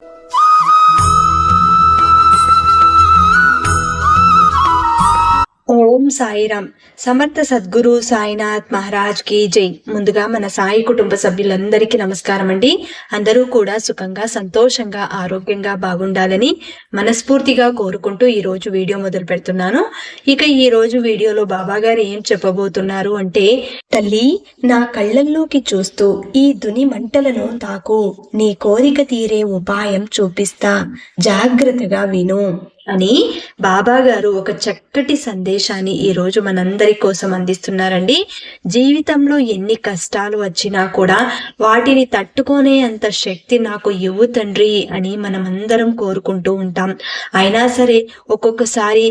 you ఓం సాయిరామ్. సమర్థ సద్గురు సాయినాథ్ మహారాజ్కి జై. ముందుగా మన సాయి కుటుంబ సభ్యులందరికీ నమస్కారం అండి. అందరూ కూడా సుఖంగా సంతోషంగా ఆరోగ్యంగా బాగుండాలని మనస్ఫూర్తిగా కోరుకుంటూ ఈ రోజు వీడియో మొదలు పెడుతున్నాను. ఇక ఈ రోజు వీడియోలో బాబా గారు ఏం చెప్పబోతున్నారు అంటే తల్లి నా కళ్ళల్లోకి చూస్తూ ఈ దుని మంటలను తాకు. నీ కోరిక తీరే ఉపాయం చూపిస్తా. జాగ్రత్తగా విను. అని బాబా గారు ఒక చక్కటి సందేశాన్ని ఈ రోజు మనందరి కోసం అందిస్తున్నారండి. జీవితంలో ఎన్ని కష్టాలు వచ్చినా కూడా వాటిని తట్టుకునే అంత శక్తి నాకు ఇవ్వు తండ్రి అని మనమందరం కోరుకుంటూ ఉంటాం. అయినా సరే ఒక్కొక్కసారి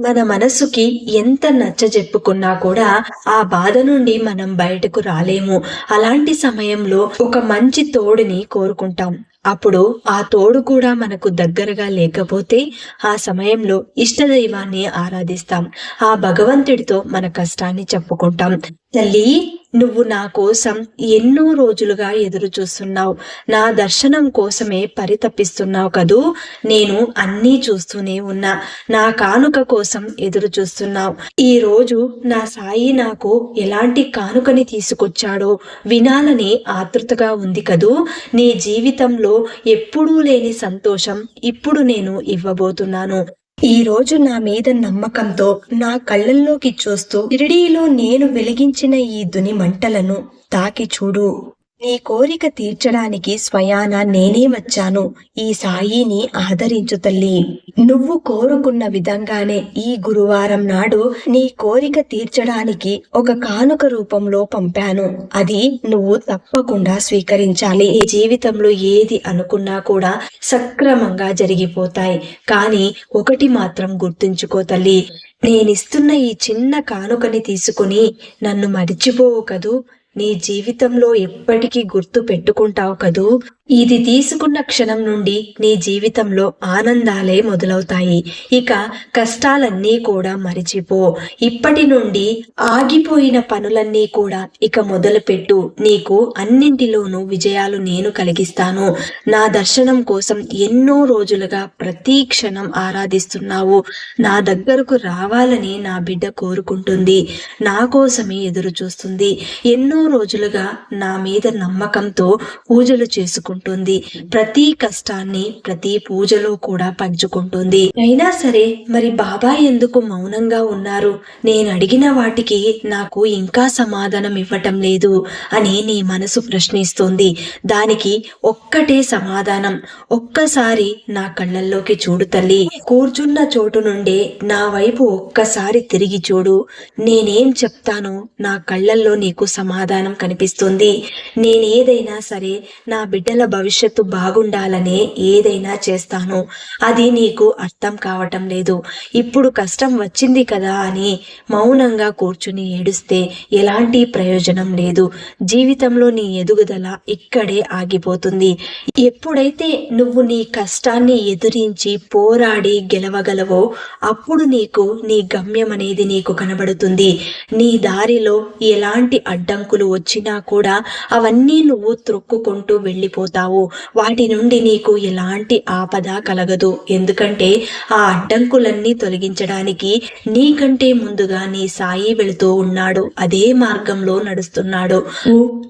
మన మనసుకి ఎంత నచ్చ చెప్పుకున్నా కూడా ఆ బాధ నుండి మనం బయటకు రాలేము. అలాంటి సమయంలో ఒక మంచి తోడుని కోరుకుంటాం. అప్పుడు ఆ తోడు కూడా మనకు దగ్గరగా లేకపోతే ఆ సమయంలో ఇష్టదైవాన్ని ఆరాధిస్తాం. ఆ భగవంతుడితో మన కష్టాన్ని చెప్పుకుంటాం. తల్లి నువ్వు నా కోసం ఎన్నో రోజులుగా ఎదురు చూస్తున్నావు నా దర్శనం కోసమే పరితపిస్తున్నావు కదూ? నేను అన్నీ చూస్తూనే ఉన్నా. నా కానుక కోసం ఎదురు చూస్తున్నావు ఈ రోజు నా సాయి నాకు ఎలాంటి కానుకని తీసుకొచ్చాడో వినాలని ఆతృతగా ఉంది కదూ? నీ జీవితంలో ఎప్పుడూ లేని సంతోషం ఇప్పుడు నేను ఇవ్వబోతున్నాను. ఈ రోజు నా మీద నమ్మకంతో నా కళ్ళల్లోకి చూస్తూ షిరిడీలో నేను వెలిగించిన ఈ దుని మంటలను తాకి చూడు. నీ కోరిక తీర్చడానికి స్వయాన నేనే వచ్చాను. ఈ సాయిని ఆదరించు తల్లి. నువ్వు కోరుకున్న విధంగానే ఈ గురువారం నాడు నీ కోరిక తీర్చడానికి ఒక కానుక రూపంలో పంపాను. అది నువ్వు తప్పకుండా స్వీకరించాలి. ఈ జీవితంలో ఏది అనుకున్నా కూడా సక్రమంగా జరిగిపోతాయి. కానీ ఒకటి మాత్రం గుర్తుంచుకో తల్లి. నేనిస్తున్న ఈ చిన్న కానుకని తీసుకుని నన్ను మరిచిపోవు కదూ? నీ జీవితంలో ఎప్పటికీ గుర్తు పెట్టుకుంటావు కదూ. ఇది తీసుకున్న క్షణం నుండి నీ జీవితంలో ఆనందాలే మొదలవుతాయి. ఇక కష్టాలన్నీ కూడా మరిచిపో. ఇప్పటి నుండి ఆగిపోయిన పనులన్నీ కూడా ఇక మొదలుపెట్టు. నీకు అన్నింటిలోనూ విజయాలు నేను కలిగిస్తాను. నా దర్శనం కోసం ఎన్నో రోజులుగా ప్రతి క్షణం ఆరాధిస్తున్నావు. నా దగ్గరకు రావాలని నా బిడ్డ కోరుకుంటుంది. నా కోసమే ఎదురు చూస్తుంది ఎన్నో రోజులుగా నా మీద నమ్మకంతో పూజలు చేసుకుంటుంది. ప్రతి కష్టాన్ని ప్రతి పూజలో కూడా పంచుకుంటుంది. అయినా సరే మరి బాబా ఎందుకు మౌనంగా ఉన్నారు? నేను అడిగిన వాటికి నాకు ఇంకా సమాధానం ఇవ్వటం లేదు అని నీ మనసు ప్రశ్నిస్తోంది. దానికి ఒక్కటే సమాధానం. ఒక్కసారి నా కళ్ళల్లోకి చూడు తల్లి. కూర్చున్న చోటు నుండే నా వైపు ఒక్కసారి తిరిగి చూడు. నేనేం చెప్తానో నా కళ్ళల్లో నీకు సమాధానం కనిపిస్తుంది. నేనేదైనా సరే నా బిడ్డల భవిష్యత్తు బాగుండాలనే ఏదైనా చేస్తాను. అది నీకు అర్థం కావటం లేదు. ఇప్పుడు కష్టం వచ్చింది కదా అని మౌనంగా కూర్చుని ఏడుస్తే ఎలాంటి ప్రయోజనం లేదు. జీవితంలో నీ ఎదుగుదల ఇక్కడే ఆగిపోతుంది. ఎప్పుడైతే నువ్వు నీ కష్టాన్ని ఎదురించి పోరాడి గెలవగలవో అప్పుడు నీకు నీ గమ్యం అనేది నీకు కనబడుతుంది. నీ దారిలో ఎలాంటి అడ్డంకులు వచ్చినా కూడా అవన్నీ నువ్వు త్రొక్కుకుంటూ వెళ్ళిపోతావు. వాటి నుండి నీకు ఎలాంటి ఆపద కలగదు. ఎందుకంటే ఆ అడ్డంకులన్నీ తొలగించడానికి నీకంటే ముందుగా నీ సాయి వెళుతూ ఉన్నాడు. అదే మార్గంలో నడుస్తున్నాడు.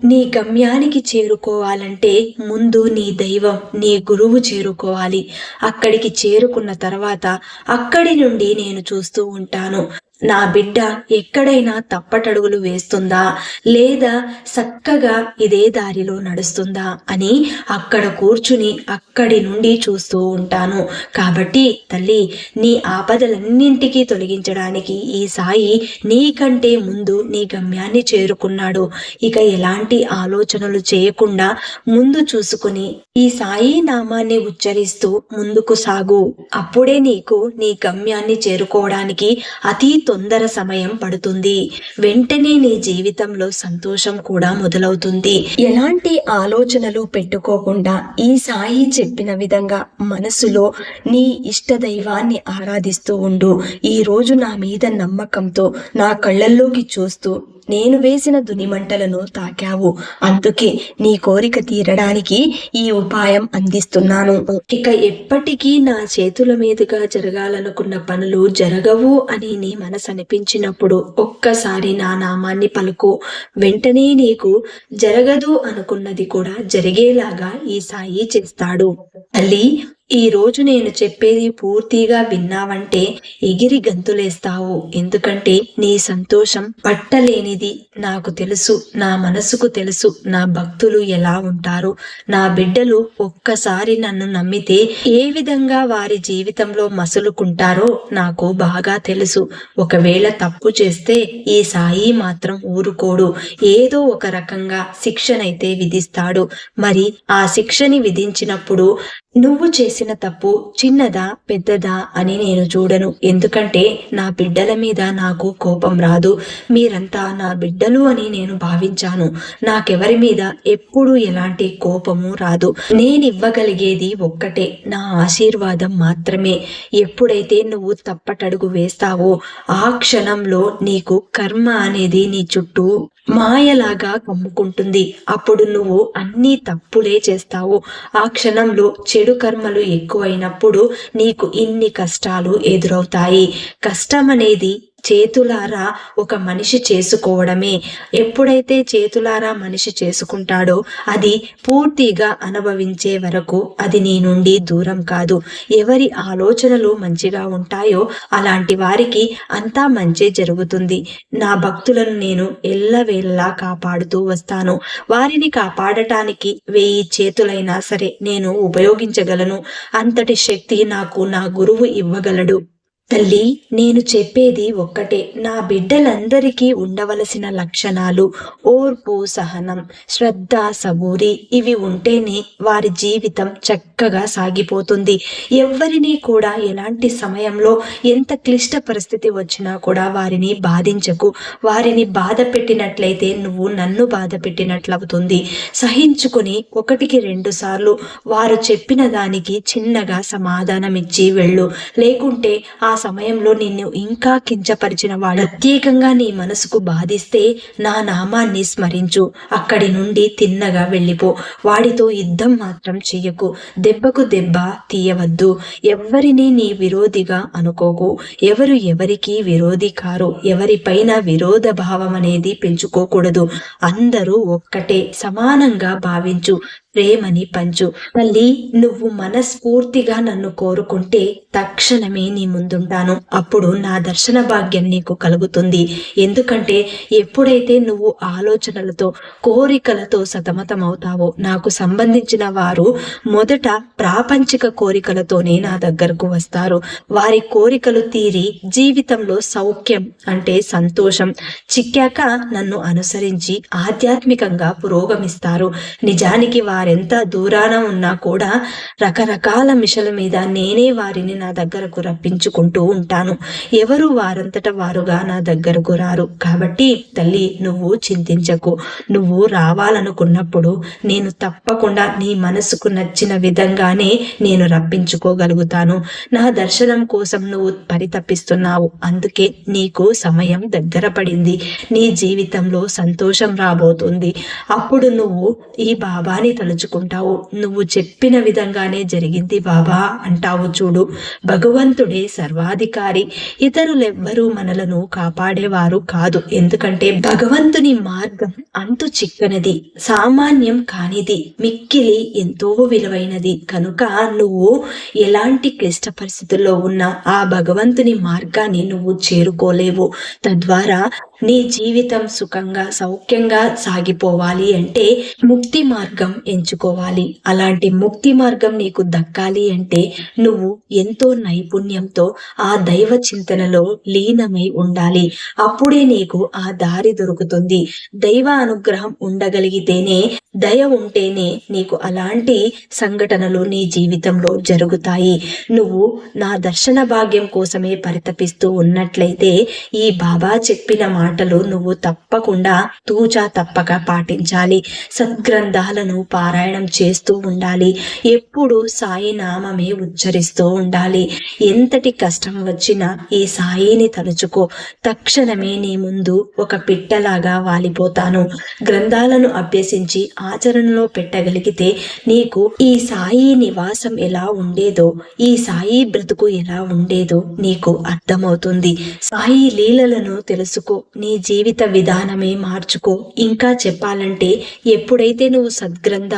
నీ గమ్యానికి చేరుకోవాలంటే ముందు నీ దైవం నీ గురువు చేరుకోవాలి. అక్కడికి చేరుకున్న తర్వాత అక్కడి నుండి నేను చూస్తూ ఉంటాను. నా బిడ్డ ఎక్కడైనా తప్పటడుగులు వేస్తుందా? లేదా చక్కగా ఇదే దారిలో నడుస్తుందా? అని అక్కడ కూర్చుని అక్కడి నుండి చూస్తూ ఉంటాను. కాబట్టి తల్లి నీ ఆపదలన్నింటికీ తొలగించడానికి ఈ సాయి నీకంటే ముందు నీ గమ్యాన్ని చేరుకున్నాడు. ఇక ఎలాంటి ఆలోచనలు చేయకుండా ముందు చూసుకుని ఈ సాయి నామాన్ని ఉచ్చరిస్తూ ముందుకు సాగు. అప్పుడే నీకు నీ గమ్యాన్ని చేరుకోవడానికి అతీత తొందర సమయం పడుతుంది. వెంటనే నీ జీవితంలో సంతోషం కూడా మొదలవుతుంది. ఎలాంటి ఆలోచనలు పెట్టుకోకుండా ఈ సాయి చెప్పిన విధంగా మనసులో నీ ఇష్ట దైవాన్ని ఆరాధిస్తూ ఉండు. ఈ రోజు నా మీద నమ్మకంతో నా కళ్ళల్లోకి చూస్తూ నేను వేసిన దునిమంటలను తాకావు. అందుకే నీ కోరిక తీరడానికి ఈ ఉపాయం అందిస్తున్నాను. ఇక ఎప్పటికీ నా చేతుల మీదుగా జరగాలనుకున్న పనులు జరగవు అని నీ మనసు అనిపించినప్పుడు ఒక్కసారి నా నామాన్ని పలుకు. వెంటనే నీకు జరగదు అనుకున్నది కూడా జరిగేలాగా ఈ సాయి చేస్తాడు. తల్లి ఈ రోజు నేను చెప్పేది పూర్తిగా విన్నావంటే ఎగిరి గంతులేస్తావు. ఎందుకంటే నీ సంతోషం పట్టలేనిది నాకు తెలుసు నా మనసుకు తెలుసు నా భక్తులు ఎలా ఉంటారు. నా బిడ్డలు ఒక్కసారి నన్ను నమ్మితే ఏ విధంగా వారి జీవితంలో మసులుకుంటారో నాకు బాగా తెలుసు. ఒకవేళ తప్పు చేస్తే ఈ సాయి మాత్రం ఊరుకోడు. ఏదో ఒక రకంగా శిక్షనైతే విధిస్తాడు. మరి ఆ శిక్షని విధించినప్పుడు నువ్వు చేసిన తప్పు చిన్నదా పెద్దదా అని నేను చూడను. ఎందుకంటే నా బిడ్డల మీద నాకు కోపం రాదు. మీరంతా నా బిడ్డలు అని నేను భావించాను. నాకెవరి మీద ఎప్పుడు ఎలాంటి కోపము రాదు. నేను ఇవ్వగలిగేది ఒక్కటే నా ఆశీర్వాదం మాత్రమే. ఎప్పుడైతే నువ్వు తప్పటడుగు వేస్తావో ఆ క్షణంలో నీకు కర్మ అనేది నీ చుట్టూ మాయలాగా కమ్ముకుంటుంది. అప్పుడు నువ్వు అన్ని తప్పులే చేస్తావు. ఆ క్షణంలో చెడు కర్మలు ఎక్కువైనప్పుడు నీకు ఇన్ని కష్టాలు ఎదురవుతాయి. కష్టం అనేది చేతులారా ఒక మనిషి చేసుకోవడమే. ఎప్పుడైతే చేతులారా మనిషి చేసుకుంటాడో అది పూర్తిగా అనుభవించే వరకు అది నీ నుండి దూరం కాదు. ఎవరి ఆలోచనలు మంచిగా ఉంటాయో అలాంటి వారికి అంతా మంచి జరుగుతుంది. నా భక్తులను నేను ఎల్లవేళలా కాపాడుతూ వస్తాను. వారిని కాపాడటానికి వెయ్యి చేతులైనా సరే నేను ఉపయోగించగలను. అంతటి శక్తి నాకు నా గురువు ఇవ్వగలడు. తల్లి నేను చెప్పేది ఒక్కటే. నా బిడ్డలందరికీ ఉండవలసిన లక్షణాలు ఓర్పు సహనం శ్రద్ధ సబూరి ఇవి ఉంటేనే వారి జీవితం చక్కగా సాగిపోతుంది. ఎవరిని కూడా ఎలాంటి సమయంలో ఎంత క్లిష్ట పరిస్థితి వచ్చినా కూడా వారిని బాధించకు. వారిని బాధ పెట్టినట్లయితే నువ్వు నన్ను బాధ పెట్టినట్లవుతుంది. సహించుకుని ఒకటికి రెండు సార్లు వారు చెప్పిన దానికి చిన్నగా సమాధానం ఇచ్చి వెళ్ళు. లేకుంటే ఆ సమయంలో నిన్ను ఇంకా కించపరిచిన వాడు. ప్రత్యేకంగా నీ మనసుకు బాధిస్తే నా నామాన్ని స్మరించు. అక్కడి నుండి తిన్నగా వెళ్ళిపో. వాడితో యుద్ధం మాత్రం చెయ్యకు. దెబ్బకు దెబ్బ తీయవద్దు. ఎవరిని నీ విరోధిగా అనుకోకు. ఎవరు ఎవరికి విరోధి కారు. ఎవరిపైన విరోధ భావం అనేది పెంచుకోకూడదు. అందరూ ఒక్కటే. సమానంగా భావించు. ప్రేమని పంచు. తల్లి నువ్వు మనస్ఫూర్తిగా నన్ను కోరుకుంటే తక్షణమే నీ ముందుంటాను. అప్పుడు నా దర్శన భాగ్యం నీకు కలుగుతుంది. ఎందుకంటే ఎప్పుడైతే నువ్వు ఆలోచనలతో కోరికలతో సతమతమవుతావో నాకు సంబంధించిన వారు మొదట ప్రాపంచిక కోరికలతోనే నా దగ్గరకు వస్తారు. వారి కోరికలు తీరి జీవితంలో సౌఖ్యం అంటే సంతోషం చిక్కాక నన్ను అనుసరించి ఆధ్యాత్మికంగా పురోగమిస్తారు. నిజానికి వారి వారెంత దూరాన ఉన్నా కూడా రకరకాల మిషల మీద నేనే వారిని నా దగ్గరకు రప్పించుకుంటూ ఉంటాను. ఎవరు వారంతట వారుగా నా దగ్గరకు రారు. కాబట్టి తల్లి నువ్వు చింతించకు. నువ్వు రావాలనుకున్నప్పుడు నేను తప్పకుండా నీ మనసుకు నచ్చిన విధంగానే నేను రప్పించుకోగలుగుతాను. నా దర్శనం కోసం నువ్వు పరితపిస్తున్నావు. అందుకే నీకు సమయం దగ్గర పడింది. నీ జీవితంలో సంతోషం రాబోతుంది. అప్పుడు నువ్వు ఈ బాబాని తలుచుకుంటావు నువ్వు చెప్పిన విధంగానే జరిగింది బాబా అంటావు చూడు. భగవంతుడే సర్వాధికారి. ఇతరులెవ్వరూ మనలను కాపాడేవారు కాదు. ఎందుకంటే భగవంతుని మార్గం అంతు చిక్కనది సామాన్యం కానిది మిక్కిలి ఎంతో విలువైనది. కనుక నువ్వు ఎలాంటి క్లిష్ట పరిస్థితుల్లో ఉన్నా ఆ భగవంతుని మార్గాన్ని నువ్వు చేరుకోలేవు. తద్వారా నీ జీవితం సుఖంగా సౌఖ్యంగా సాగిపోవాలి అంటే ముక్తి మార్గం ఎంచుకోవాలి అలాంటి ముక్తి మార్గం నీకు దక్కాలి అంటే నువ్వు ఎంతో నైపుణ్యంతో ఆ దైవ చింతనలో లీనమై ఉండాలి. అప్పుడే నీకు ఆ దారి దొరుకుతుంది. దైవ అనుగ్రహం ఉండగలిగితేనే దయ ఉంటేనే నీకు అలాంటి సంఘటనలు నీ జీవితంలో జరుగుతాయి. నువ్వు నా దర్శన భాగ్యం కోసమే పరితపిస్తూ ఉన్నట్లయితే ఈ బాబా చెప్పిన మాటలు నువ్వు తప్పకుండా తూచా తప్పక పాటించాలి. సద్గ్రంథాలను పా పారాయణం చేస్తూ ఉండాలి. ఎప్పుడు సాయి నామమే ఉచ్చరిస్తూ ఉండాలి. ఎంతటి కష్టం వచ్చినా ఈ సాయిని తలుచుకో. తక్షణమే నీ ముందు ఒక పిట్టలాగా వాలిపోతాను. గ్రంథాలను అభ్యసించి ఆచరణలో పెట్టగలిగితే నీకు ఈ సాయి నివాసం ఎలా ఉండేదో ఈ సాయి బ్రతుకు ఎలా ఉండేదో నీకు అర్థమవుతుంది. సాయి లీలలను తెలుసుకో. నీ జీవిత విధానమే మార్చుకో. ఇంకా చెప్పాలంటే ఎప్పుడైతే నువ్వు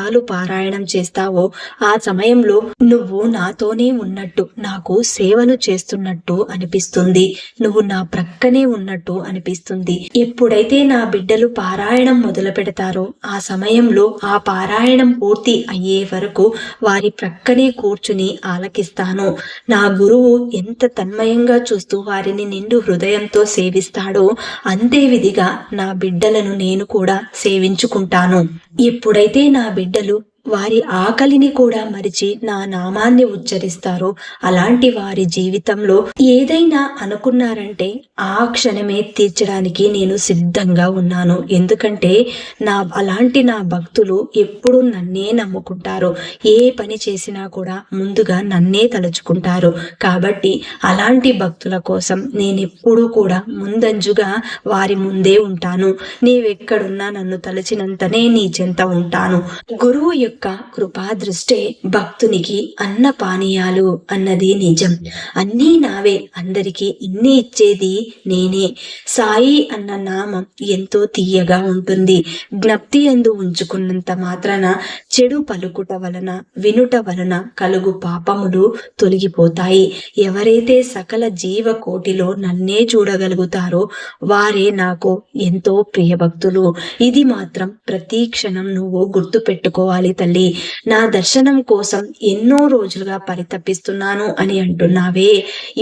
సద్గ్రంథాలు పారాయణం చేస్తావో ఆ సమయంలో నువ్వు నాతోనే ఉన్నట్టు నాకు సేవలు చేస్తున్నట్టు అనిపిస్తుంది. నువ్వు నా ప్రక్కనే ఉన్నట్టు అనిపిస్తుంది. ఎప్పుడైతే నా బిడ్డలు పారాయణం మొదలు పెడతారో ఆ సమయంలో ఆ పారాయణం పూర్తి అయ్యే వరకు వారి ప్రక్కనే కూర్చుని ఆలకిస్తాను. నా గురువు ఎంత తన్మయంగా చూస్తూ వారిని నిండు హృదయంతో సేవిస్తాడో అంతే విధిగా నా బిడ్డలను నేను కూడా సేవించుకుంటాను. ఎప్పుడైతే నా బిడ్డ బిడ్డలు వారి ఆకలిని కూడా మరిచి నా నామాన్ని ఉచ్చరిస్తారు? అలాంటి వారి జీవితంలో ఏదైనా అనుకున్నారంటే ఆ క్షణమే తీర్చడానికి నేను సిద్ధంగా ఉన్నాను. ఎందుకంటే నా అలాంటి నా భక్తులు ఎప్పుడు నన్నే నమ్ముకుంటారు. ఏ పని చేసినా కూడా ముందుగా నన్నే తలుచుకుంటారు. కాబట్టి అలాంటి భక్తుల కోసం నేను ఎప్పుడూ కూడా ముందంజుగా వారి ముందే ఉంటాను. నీవెక్కడున్నా నన్ను తలచినంతనే నీ చెంత ఉంటాను. గురువు యొక్క కృపాదృష్టే భక్తునికి అన్న పానీయాలు అన్నది నిజం. అన్నీ నావే. అందరికీ ఇన్ని ఇచ్చేది నేనే. సాయి అన్న నామం ఎంతో తీయగా ఉంటుంది. జ్ఞప్తి ఎందు ఉంచుకున్నంత మాత్రాన చెడు పలుకుట వలన వినుట వలన కలుగు పాపములు తొలగిపోతాయి. ఎవరైతే సకల జీవ కోటిలో నన్నే చూడగలుగుతారో వారే నాకు ఎంతో ప్రియభక్తులు. ఇది మాత్రం ప్రతి క్షణం నువ్వు గుర్తు పెట్టుకోవాలి తల్లి నా దర్శనం కోసం ఎన్నో రోజులుగా పరితపిస్తున్నాను అని అంటున్నావే.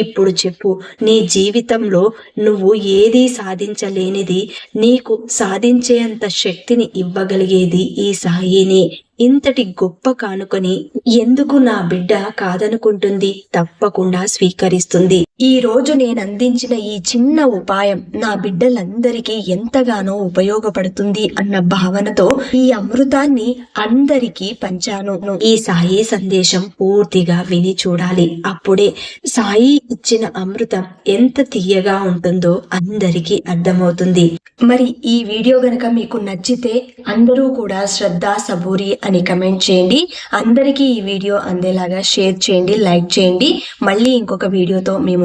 ఇప్పుడు చెప్పు నీ జీవితంలో నువ్వు ఏది సాధించలేనిది నీకు సాధించేంత శక్తిని ఇవ్వగలిగేది ఈ సాయిని. ఇంతటి గొప్ప కానుకొని ఎందుకు నా బిడ్డ కాదనుకుంటుంది? తప్పకుండా స్వీకరిస్తుంది. ఈ రోజు నేను అందించిన ఈ చిన్న ఉపాయం నా బిడ్డలందరికీ ఎంతగానో ఉపయోగపడుతుంది అన్న భావనతో ఈ అమృతాన్ని అందరికీ పంచాను. ఈ సాయి సందేశం పూర్తిగా విని చూడాలి. అప్పుడే సాయి ఇచ్చిన అమృతం ఎంత తీయగా ఉంటుందో అందరికీ అర్థమవుతుంది. మరి ఈ వీడియో గనక మీకు నచ్చితే అందరూ కూడా శ్రద్ధ సబూరి అని కమెంట్ చేయండి. అందరికీ ఈ వీడియో అందేలాగా షేర్ చేయండి లైక్ చేయండి. మళ్ళీ ఇంకొక వీడియోతో మేము